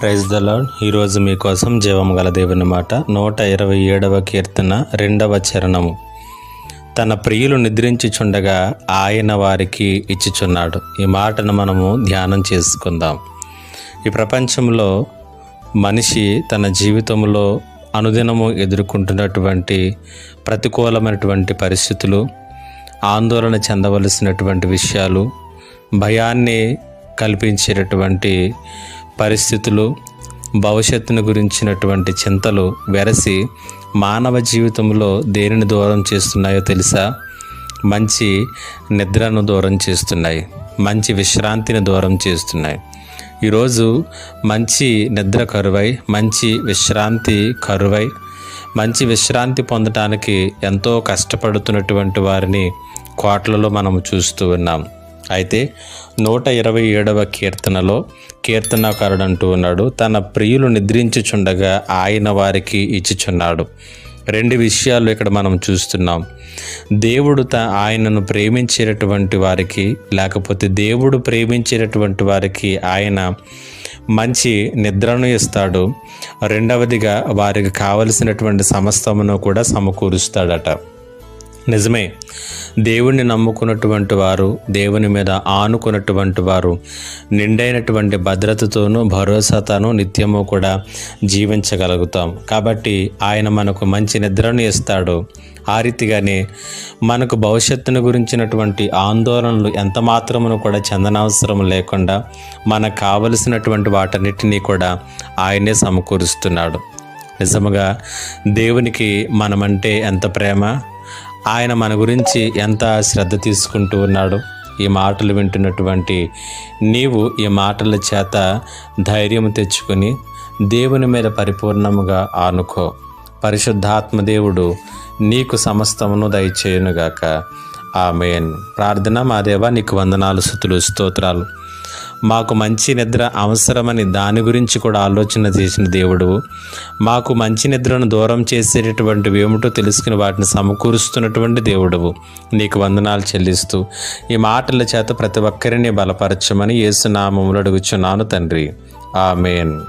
Praise the lord ఈరోజు మీకోసం జీవం గల దేవుని మాట. నూట ఇరవై ఏడవ కీర్తన రెండవ చరణము. తన ప్రియులు నిద్రించుచుండగా ఆయన వారికి ఇచ్చుచున్నాడు. ఈ మాటను మనము ధ్యానం చేసుకుందాం. ఈ ప్రపంచంలో మనిషి తన జీవితంలో అనుదినము ఎదుర్కొంటున్నటువంటి ప్రతికూలమైనటువంటి పరిస్థితులు ఆందోళన చెందవలసినటువంటి విషయాలు భయాన్ని కల్పించేటటువంటి పరిస్థితులు భవిష్యత్తును గురించినటువంటి చింతలు వెరసి మానవ జీవితంలో దేనిని దూరం చేస్తున్నాయో తెలుసా? మంచి నిద్రను దూరం చేస్తున్నాయి. మంచి విశ్రాంతిని దూరం చేస్తున్నాయి. ఈరోజు మంచి నిద్ర కరువై మంచి విశ్రాంతి కరువై మంచి విశ్రాంతి పొందటానికి ఎంతో కష్టపడుతున్నటువంటి వారిని కోట్లలో మనము చూస్తూ ఉన్నాం. అయితే నూట ఇరవై ఏడవ కీర్తనలో కీర్తనకారుడు అంటూ ఉన్నాడు తన ప్రియులు నిద్రించుచుండగా ఆయన వారికి ఇచ్చుచున్నాడు. రెండు విషయాలు ఇక్కడ మనం చూస్తున్నాం. దేవుడు త ఆయనను ప్రేమించేటటువంటి వారికి లేకపోతే దేవుడు ప్రేమించేటటువంటి వారికి ఆయన మంచి నిద్రను ఇస్తాడు. రెండవదిగా వారికి కావలసినటువంటి సమస్తమును కూడా సమకూరుస్తాడట. నిజమే. దేవుణ్ణి నమ్ముకున్నటువంటి వారు దేవుని మీద ఆనుకున్నటువంటి వారు నిండైనటువంటి భద్రతతోనూ భరోసాతోనూ నిత్యము కూడా జీవించగలుగుతాం. కాబట్టి ఆయన మనకు మంచి నిద్రను ఇస్తాడు. ఆ రీతిగానే మనకు భవిష్యత్తును గురించినటువంటి ఆందోళనలు ఎంత మాత్రమును కూడా చెందనవసరం లేకుండా మనకు కావలసినటువంటి వాటన్నిటినీ కూడా ఆయనే సమకూరుస్తున్నాడు. నిజముగా దేవునికి మనమంటే ఎంత ప్రేమ? ఆయన మన గురించి ఎంత శ్రద్ధ తీసుకుంటూ ఉన్నాడు ఈ మాటలు వింటున్నటువంటి నీవు ఈ మాటల చేత ధైర్యం తెచ్చుకొని దేవుని మీద పరిపూర్ణముగా ఆనుకో. పరిశుద్ధాత్మ దేవుడు నీకు సమస్తమును దయచేయునుగాక. ఆమెన్. ప్రార్థన మా దేవా నీకు వందనాలు సుతులు స్తోత్రాలు. మాకు మంచి నిద్ర అవసరమని దాని గురించి కూడా ఆలోచన చేసిన దేవుడు మాకు మంచి నిద్రను దూరం చేసేటటువంటివి ఏమిటో తెలుసుకుని వాటిని సమకూరుస్తున్నటువంటి దేవుడు. నీకు వందనాలు చెల్లిస్తూ ఈ మాటల చేత ప్రతి ఒక్కరిని బలపరచమని యేసునామములు అడుగుచున్నాను తండ్రి. ఆమెన్.